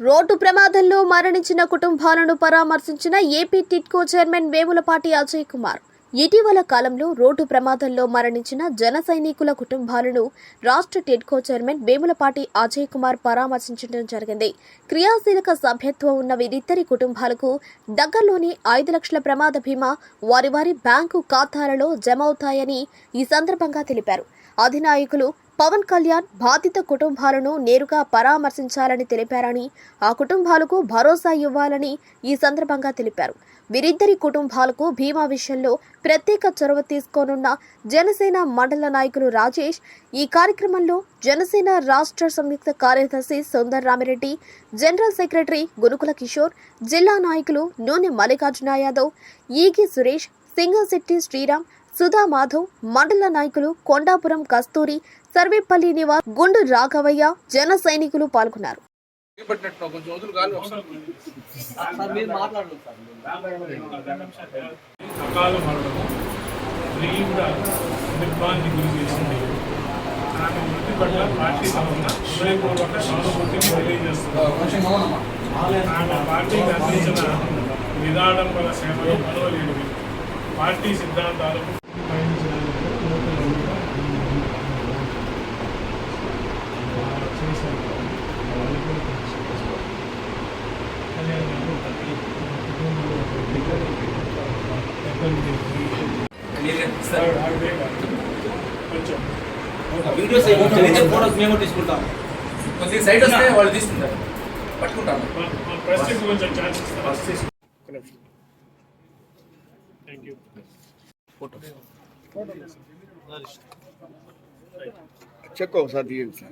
Road ప్రమాదంలో మరణించిన కుటుంబాలను పరామర్శించిన ఏపీ టిట్కో చైర్మన్ వేములపాటి అజయ్ కుమార్. ఇటీవల కాలంలో రోడ్డు ప్రమాదంలో మరణించిన జన సైనికుల కుటుంబాలను రాష్ట్ర టిడ్కో చైర్మన్ వేములపాటి అజయ్ కుమార్ పరామర్శించడం జరిగింది. క్రియాశీలక సభ్యత్వం ఉన్న వీరిద్దరి కుటుంబాలకు దగ్గరలోని ఐదు లక్షల ప్రమాద బీమా వారి వారి బ్యాంకు ఖాతాలలో జమ అవుతాయని ఈ సందర్భంగా తెలిపారు. అధినాయకులు పవన్ కళ్యాణ్ బాధిత కుటుంబాలను నేరుగా పరామర్శించాలని తెలిపారని ఆ కుటుంబాలకు భరోసా ఇవ్వాలని ఈ సందర్భంగా తెలిపారు. వీరిద్దరి కుటుంబాలకు భీమా విషయంలో ప్రత్యేక చొరవ తీసుకోనున్న జనసేన మండల నాయకులు రాజేష్ ఈ కార్యక్రమంలో జనసేన రాష్ట్ర సంయుక్త కార్యదర్శి సుందర్ రామిరెడ్డి జనరల్ సెక్రటరీ గురుకుల కిషోర్ జిల్లా నాయకులు నూనె మల్లికార్జున యాదవ్ ఈగి సురేష్ సింగశెట్టి శ్రీరామ్ సుధా మాధవ్ మండల నాయకులు కొండాపురం కస్తూరి సర్వేపల్లి నివాస్ గుండు రాఘవయ్య జన సైనికులు పాల్గొన్నారు. ఆమె పట్ల పార్టీ తరఫున హృదయపూర్వక ఆమె పార్టీకి అందించిన సేవలు మరవలేనివి పార్టీ సిద్ధాంతాలకు వీడియోస్ ఫోటోస్ మేము తీసుకుంటాం. కొద్దిగా సైడ్ వస్తే వాళ్ళు తీసుకుంటారు. పట్టుకుంటాను. Thank you. Photos. Check out the audience.